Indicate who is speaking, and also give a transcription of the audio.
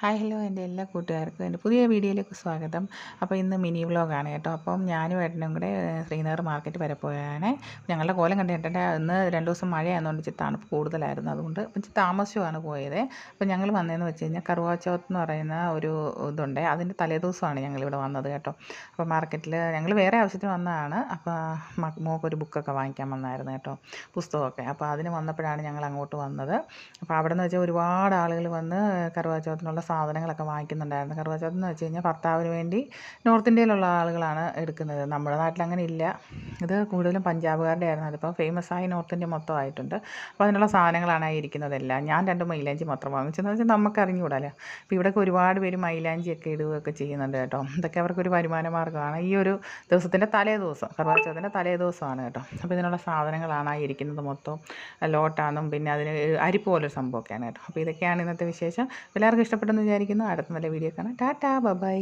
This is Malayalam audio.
Speaker 1: ഹായ് ഹലോ എന്റെ എല്ലാ കൂട്ടുകാർക്കും എന്റെ പുതിയ വീഡിയോയിലേക്ക് സ്വാഗതം. അപ്പോൾ ഇന്ന് മിനി വ്ലോഗാണ് കേട്ടോ. അപ്പം ഞാനും ഏട്ടനും കൂടെ ശ്രീനഗർ മാർക്കറ്റ് വരെ പോയാണ്. ഞങ്ങളുടെ കോലം കണ്ട് ഏട്ടന്റെ ഇന്ന് രണ്ട് ദിവസം മഴയായതുകൊണ്ട് ഇച്ചിരി തണുപ്പ് കൂടുതലായിരുന്നു അതുകൊണ്ട് ഇച്ചിരി താമസിച്ചുമാണ് പോയത്. അപ്പോൾ ഞങ്ങൾ വന്നതെന്ന് വെച്ച് കഴിഞ്ഞാൽ കറുവാച്ചോത്ത് എന്ന് പറയുന്ന ഒരു ഇതുണ്ട്. അതിന്റെ തലേദിവസമാണ് ഞങ്ങളിവിടെ വന്നത് കേട്ടോ. അപ്പോൾ മാർക്കറ്റിൽ ഞങ്ങൾ വേറെ ആവശ്യത്തിന് വന്നതാണ്. അപ്പോൾ മോക്കൊരു ബുക്കൊക്കെ വാങ്ങിക്കാൻ വന്നായിരുന്നു കേട്ടോ പുസ്തകമൊക്കെ. അപ്പോൾ അതിന് വന്നപ്പോഴാണ് ഞങ്ങൾ അങ്ങോട്ട് വന്നത്. അപ്പോൾ അവിടെ നിന്ന് വെച്ചാൽ ഒരുപാട് ആളുകൾ വന്ന് കറുവാച്ചോത്തിനുള്ള സാധനങ്ങളൊക്കെ വാങ്ങിക്കുന്നുണ്ടായിരുന്നു. കറുവാച്ചൗത്ത് എന്ന് വെച്ച് കഴിഞ്ഞാൽ ഭർത്താവിന് വേണ്ടി നോർത്ത് ഇന്ത്യയിലുള്ള ആളുകളാണ് എടുക്കുന്നത്. നമ്മുടെ നാട്ടിൽ അങ്ങനെ ഇല്ല. ഇത് കൂടുതലും പഞ്ചാബുകാരുടെ ആയിരുന്നു. അതിപ്പോൾ ഫേമസ് ആയി നോർത്ത് ഇന്ത്യ മൊത്തമായിട്ടുണ്ട്. അപ്പോൾ അതിനുള്ള സാധനങ്ങളാണ് ഇരിക്കുന്നതെല്ലാം. ഞാൻ രണ്ട് മൈലാഞ്ചി മാത്രം വാങ്ങിച്ചെന്ന് വെച്ചാൽ നമുക്ക് അറിഞ്ഞുകൂടാല്ലോ? അപ്പോൾ ഇവിടെയൊക്കെ ഒരുപാട് പേര് മൈലാഞ്ചിയൊക്കെ ഇടുകയൊക്കെ ചെയ്യുന്നുണ്ട് കേട്ടോ. ഇതൊക്കെ അവർക്കൊരു വരുമാന മാർഗമാണ്. ഈ ഒരു ദിവസത്തിന്റെ തലേ ദിവസം കറുവാച്ചൗത്തിന്റെ തലേ ദിവസമാണ് കേട്ടോ. അപ്പോൾ ഇതിനുള്ള സാധനങ്ങളാണ് ഇരിക്കുന്നത് മൊത്തം. ലോട്ടാണെന്നും പിന്നെ അതിന് അരിപ്പ് പോലൊരു സംഭവമൊക്കെയാണ് കേട്ടോ. അപ്പോൾ ഇതൊക്കെയാണ് ഇന്നത്തെ വിശേഷം. എല്ലാവർക്കും ഇഷ്ടപ്പെട്ടെന്ന് വിചാരിക്കുന്നു. അടുത്ത നല്ല വീഡിയോ കാണാം. Tata bye